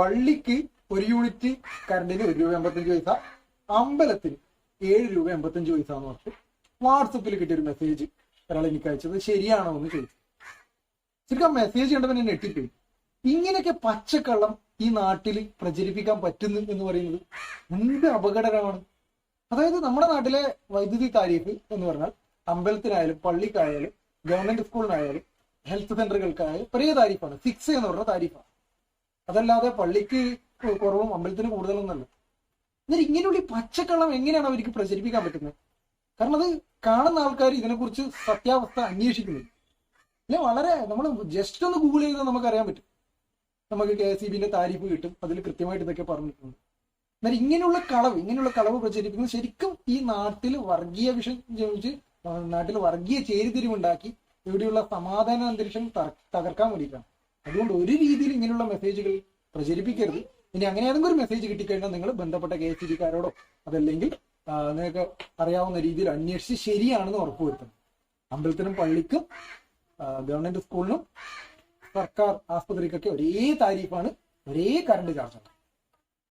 പള്ളിക്ക് ഒരു യൂണിറ്റ് കറണ്ടിന് ഒരു രൂപ എൺപത്തഞ്ച് പൈസ അമ്പലത്തിന് ഏഴ് രൂപ എൺപത്തഞ്ച് പൈസ എന്ന് പറഞ്ഞിട്ട് വാട്സപ്പിൽ കിട്ടിയ ഒരു മെസ്സേജ് ഒരാൾ എനിക്ക് അയച്ചത്. ശരിയാണോ എന്ന് ചോദിച്ചു. ശരിക്കും മെസ്സേജ് കണ്ടപ്പോൾ എന്നെ ഞെട്ടിപ്പോയി. ഇങ്ങനെയൊക്കെ പച്ചക്കള്ളം ഈ നാട്ടിൽ പ്രചരിപ്പിക്കാൻ പറ്റുന്നു എന്ന് പറയുന്നത് എന്ത് അപകടകരമാണ്. അതായത് നമ്മുടെ നാട്ടിലെ വൈദ്യുതി താരീഫ് എന്ന് പറഞ്ഞാൽ അമ്പലത്തിനായാലും പള്ളിക്കായാലും ഗവൺമെന്റ് സ്കൂളിനായാലും ഹെൽത്ത് സെന്ററുകൾക്കായാലും ഒരേ താരീഫാണ്. സിക്സ് എന്ന് പറഞ്ഞ താരീഫാണ്. അതല്ലാതെ പള്ളിക്ക് കുറവും അമ്പലത്തിന് കൂടുതലൊന്നല്ല എന്നാൽ ഇങ്ങനെയുള്ള പച്ചക്കള്ളം എങ്ങനെയാണ് അവർക്ക് പ്രചരിപ്പിക്കാൻ പറ്റുന്നത്? കാരണം അത് കാണുന്ന ആൾക്കാർ ഇതിനെക്കുറിച്ച് സത്യാവസ്ഥ അന്വേഷിക്കുന്നു ഇല്ല വളരെ നമ്മൾ ജസ്റ്റ് ഒന്ന് ഗൂഗിൾ ചെയ്താൽ നമുക്ക് അറിയാൻ പറ്റും. നമുക്ക് കെ എസ് ബിന്റെ താരിഫ് കിട്ടും അതിൽ കൃത്യമായിട്ട് ഇതൊക്കെ പറഞ്ഞിട്ടുണ്ട്. എന്നാൽ ഇങ്ങനെയുള്ള കളവ് ഇങ്ങനെയുള്ള കളവ് പ്രചരിപ്പിക്കുന്നത് ശരിക്കും ഈ നാട്ടിൽ വർഗീയ വിഷം ജനിച്ച് നാട്ടിൽ വർഗീയ ചേരിതിരിവുണ്ടാക്കി ഇവിടെയുള്ള സമാധാന അന്തരീക്ഷം തകർക്കാൻ വേണ്ടിയിട്ടാണ്. അതുകൊണ്ട് ഒരു രീതിയിൽ ഇങ്ങനെയുള്ള മെസ്സേജുകൾ പ്രചരിപ്പിക്കരുത്. ഇനി അങ്ങനെ ഏതെങ്കിലും ഒരു മെസ്സേജ് കിട്ടിക്കഴിഞ്ഞാൽ നിങ്ങൾ ബന്ധപ്പെട്ട കെ എസ് ബിക്കാരോടോ അതല്ലെങ്കിൽ നിങ്ങൾക്ക് അറിയാവുന്ന രീതിയിൽ അന്വേഷിച്ച് ശരിയാണെന്ന് ഉറപ്പുവരുത്തണം അമ്പലത്തിനും പള്ളിക്കും ഗവൺമെന്റ് സ്കൂളിനും സർക്കാർ ആസ്പത്രിക്കൊക്കെ ഒരേ താരീഫാണ് ഒരേ കറണ്ട് ചാർജാണ്